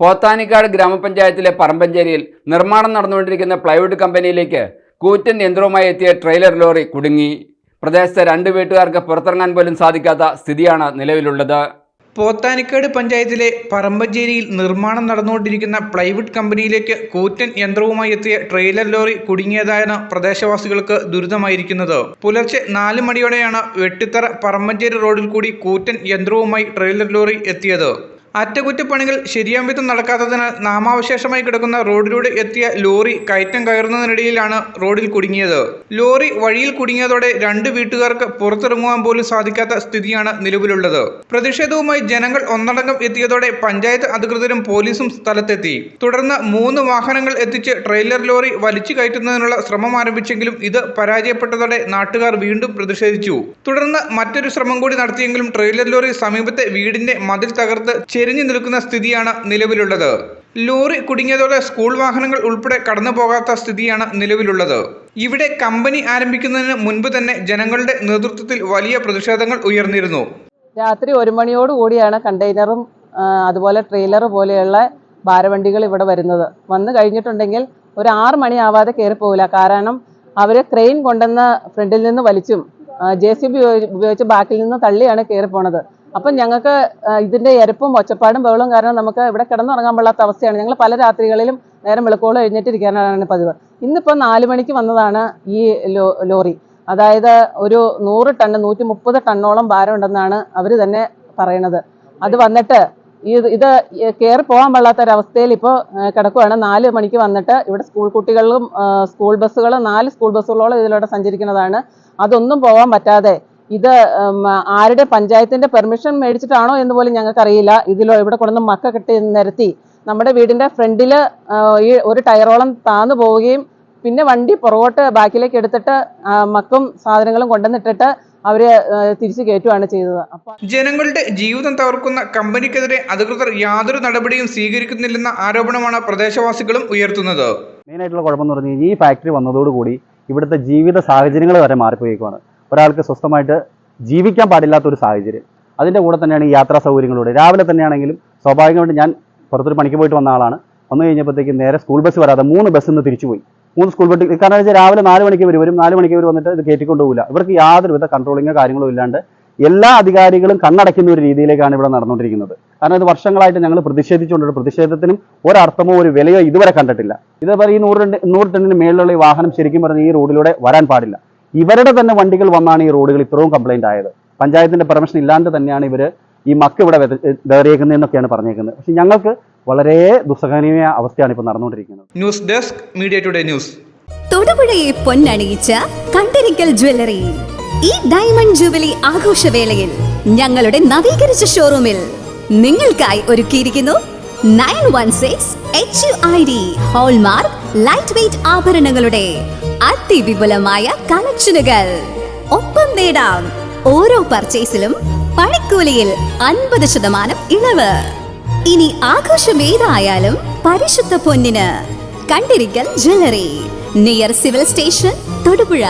പോത്താനിക്കാട് ഗ്രാമപഞ്ചായത്തിലെ പറമ്പഞ്ചേരിയിൽ നിർമ്മാണം നടന്നുകൊണ്ടിരിക്കുന്ന പ്ലൈവുഡ് കമ്പനിയിലേക്ക് കൂറ്റൻ യന്ത്രവുമായി എത്തിയ ട്രെയിലർ ലോറി കുടുങ്ങി. പ്രദേശത്തെ രണ്ട് വീട്ടുകാർക്ക് പുറത്തിറങ്ങാൻ പോലും സാധിക്കാത്ത സ്ഥിതിയാണ് നിലവിലുള്ളത്. പോത്താനിക്കാട് പഞ്ചായത്തിലെ പറമ്പഞ്ചേരിയിൽ നിർമ്മാണം നടന്നുകൊണ്ടിരിക്കുന്ന പ്ലൈവുഡ് കമ്പനിയിലേക്ക് കൂറ്റൻ യന്ത്രവുമായി എത്തിയ ട്രെയിലർ ലോറി കുടുങ്ങിയതായാണ് പ്രദേശവാസികൾക്ക് ദുരിതമായിരിക്കുന്നത്. പുലർച്ചെ നാല് മണിയോടെയാണ് വെട്ടിത്തറ പറമ്പഞ്ചേരി റോഡിൽ കൂടി കൂറ്റൻ യന്ത്രവുമായി ട്രെയിലർ ലോറി എത്തിയത്. അറ്റകുറ്റപ്പണികൾ ശരിയാം വിധം നടക്കാത്തതിനാൽ നാമാവശേഷമായി കിടക്കുന്ന റോഡിലൂടെ എത്തിയ ലോറി കയറ്റം കയറുന്നതിനിടയിലാണ് റോഡിൽ കുടുങ്ങിയത്. ലോറി വഴിയിൽ കുടുങ്ങിയതോടെ രണ്ട് വീട്ടുകാർക്ക് പുറത്തിറങ്ങുവാൻ പോലും സാധിക്കാത്ത സ്ഥിതിയാണ് നിലവിലുള്ളത്. പ്രതിഷേധവുമായി ജനങ്ങൾ ഒന്നടങ്കം എത്തിയതോടെ പഞ്ചായത്ത് അധികൃതരും പോലീസും സ്ഥലത്തെത്തി. തുടർന്ന് മൂന്ന് വാഹനങ്ങൾ എത്തിച്ച് ട്രെയിലർ ലോറി വലിച്ചു കയറ്റുന്നതിനുള്ള ശ്രമം ആരംഭിച്ചെങ്കിലും ഇത് പരാജയപ്പെട്ടതോടെ നാട്ടുകാർ വീണ്ടും പ്രതിഷേധിച്ചു. തുടർന്ന് മറ്റൊരു ശ്രമം കൂടി നടത്തിയെങ്കിലും ട്രെയിലർ ലോറി സമീപത്തെ വീടിന്റെ മതിൽ തകർത്ത് ചെരിഞ്ഞു നിൽക്കുന്ന സ്ഥിതിയാണ് നിലവിലുള്ളത്. ലോറി കുടുങ്ങിയതോടെ സ്കൂൾ വാഹനങ്ങൾ ഉൾപ്പെടെ കടന്നു പോകാത്ത സ്ഥിതിയാണ് നിലവിലുള്ളത്. ഇവിടെ കമ്പനി ആരംഭിക്കുന്നതിന് മുൻപ് തന്നെ ജനങ്ങളുടെ നേതൃത്വത്തിൽ വലിയ പ്രതിഷേധങ്ങൾ ഉയർന്നിരുന്നു. രാത്രി ഒരു മണിയോടുകൂടിയാണ് കണ്ടെയ്നറും അതുപോലെ ട്രെയിലർ പോലെയുള്ള ഭാരവണ്ടികൾ ഇവിടെ വരുന്നത്. വന്നു കഴിഞ്ഞിട്ടുണ്ടെങ്കിൽ ഒരു ആറ് മണി ആവാതെ കയറി പോകില്ല കാരണം അവർ ക്രെയിൻ കൊണ്ടുവന്ന ഫ്രണ്ടിൽ നിന്ന് വലിച്ചും ജെ സി ബി ഉപയോഗിച്ച് ബാക്കിൽ നിന്ന് തള്ളിയാണ് കയറിപ്പോണത് പോണത്. അപ്പം ഞങ്ങൾക്ക് ഇതിന്റെ എരപ്പും ഒച്ചപ്പാടും ബഹളവും കാരണം നമുക്ക് ഇവിടെ കിടന്നുറങ്ങാൻ പാടാത്ത അവസ്ഥയാണ്. ഞങ്ങൾ പല രാത്രികളിലും നേരം വെളുക്കോളം എഴുന്നേറ്റിരിക്കാനാണ് പതിവ്. ഇന്നിപ്പോൾ നാല് മണിക്ക് വന്നതാണ് ഈ ലോറി. അതായത് ഒരു നൂറ് ടണ്ണ് നൂറ്റി മുപ്പത് ടണ്ണോളം ഭാരം ഉണ്ടെന്നാണ് അവർ തന്നെ പറയണത്. അത് വന്നിട്ട് ഇത് ഇത് കയറി പോകാൻ പാടാത്ത ഒരവസ്ഥയിൽ ഇപ്പോൾ കിടക്കുകയാണ് നാല് മണിക്ക് വന്നിട്ട് ഇവിടെ സ്കൂൾ കുട്ടികളും സ്കൂൾ ബസ്സുകളും നാല് സ്കൂൾ ബസ്സുകളോളം ഇതിലൂടെ സഞ്ചരിക്കുന്നതാണ്. അതൊന്നും പോകാൻ പറ്റാതെ ഇത് ആരുടെ പഞ്ചായത്തിന്റെ പെർമിഷൻ മേടിച്ചിട്ടാണോ എന്ന് പോലും ഞങ്ങൾക്ക് അറിയില്ല ഇതിലോ ഇവിടെ കൊണ്ടുവന്ന് മക്ക കെട്ടി നിരത്തി. നമ്മുടെ വീടിന്റെ ഫ്രണ്ടിൽ ഈ ഒരു ടയറോളം താന്നു പോവുകയും പിന്നെ വണ്ടി പുറകോട്ട് ബാക്കിലേക്ക് എടുത്തിട്ട് മക്കും സാധനങ്ങളും കൊണ്ടുവന്നിട്ടിട്ട് അവർ തിരിച്ചു കയറ്റുകയാണ് ചെയ്തത്. അപ്പൊ ജനങ്ങളുടെ ജീവിതം തകർക്കുന്ന കമ്പനിക്കെതിരെ അധികൃതർ യാതൊരു നടപടിയും സ്വീകരിക്കുന്നില്ലെന്ന ആരോപണമാണ് പ്രദേശവാസികളും ഉയർത്തുന്നത്. മെയിനായിട്ടുള്ള കുഴപ്പമെന്ന് പറഞ്ഞു കഴിഞ്ഞാൽ ഈ ഫാക്ടറി വന്നതോടുകൂടി ഇവിടുത്തെ ജീവിത സാഹചര്യങ്ങൾ വരെ മാറിപ്പോയേക്കുവാണ്. ഒരാൾക്ക് സ്വസ്ഥമായിട്ട് ജീവിക്കാൻ പാടില്ലാത്ത ഒരു സാഹചര്യം. അതിന്റെ കൂടെ തന്നെയാണ് ഈ യാത്രാ സൗകര്യങ്ങളോട് രാവിലെ തന്നെയാണെങ്കിലും സ്വാഭാവികമായിട്ട് ഞാൻ പുറത്തൊരു പണിക്ക് പോയിട്ട് വന്ന ആളാണ്. വന്നു കഴിഞ്ഞപ്പോഴത്തേക്കും നേരെ സ്കൂൾ ബസ് വരാതെ മൂന്ന് ബസ് ഇന്ന് തിരിച്ചുപോയി. മൂന്ന് സ്കൂൾ ബസ് കാരണം വെച്ചാൽ രാവിലെ നാല് മണിക്ക് വരും വരും. നാല് മണിക്ക് ഇവർ വന്നിട്ട് ഇത് കയറ്റിക്കൊണ്ടുപോകില്ല ഇവർക്ക് യാതൊരുവിധ കൺട്രോളിങ്ങോ കാര്യങ്ങളോ ഇല്ലാണ്ട് എല്ലാ അധികാരികളും കണ്ണടയ്ക്കുന്ന ഒരു രീതിയിലേക്കാണ് ഇവിടെ നടന്നുകൊണ്ടിരിക്കുന്നത്. കാരണം ഇത് വർഷങ്ങളായിട്ട് ഞങ്ങൾ പ്രതിഷേധിച്ചുകൊണ്ടിരുന്ന പ്രതിഷേധത്തിനും ഒരർത്ഥമോ ഒരു വിലയോ ഇതുവരെ കണ്ടിട്ടില്ല. ഇതേപോലെ ഈ നൂറ് നൂറ് ടണ്ണിന് മേളിലുള്ള ഈ വാഹനം ശരിക്കും പറഞ്ഞാൽ ഈ റോഡിലൂടെ വരാൻ പാടില്ല. ഇവരുടെ തന്നെ വണ്ടികൾ വന്നാണ് ഈ റോഡുകൾ ഇത്രയും കംപ്ലൈന്റ് ആയത്. പഞ്ചായത്തിന്റെ പെർമിഷൻ ഇല്ലാണ്ട് തന്നെയാണ് ഇവർ ഈ മക്ക് ഇവിടെ വേറിയേക്കുന്നതെന്നൊക്കെയാണ് പറഞ്ഞേക്കുന്നത്. പക്ഷെ ഞങ്ങൾക്ക് വളരെ ദുസ്സഹനീയ അവസ്ഥയാണ് ഇപ്പോൾ നടന്നുകൊണ്ടിരിക്കുന്നത്. News desk media today news. തൊടുപുഴയെ പൊന്നണിയിച്ച കണ്ടരിക്കൽ ജ്വല്ലറി ഈ ഡയമണ്ട് ജൂബിലി ആഘോഷവേളയിൽ ഞങ്ങളുടെ നവീകരിച്ച ഷോറൂമിൽ നിങ്ങൾക്കായി ഒരുക്കിയിരിക്കുന്നു nine one six H U I D hallmark light weight ആഭരണങ്ങളുടെ അതിവിപുലമായ കളക്ഷനുകൾ. ഒപ്പം നേടാം ഓരോ പർച്ചേസിലും പണിക്കൂലിയിൽ അൻപത് ശതമാനം ഇളവ്. ഇനി ആഘോഷം ഏതായാലും പരിശുദ്ധ പൊന്നിന്. Kandirikkal jewellery near civil station Thodupuzha.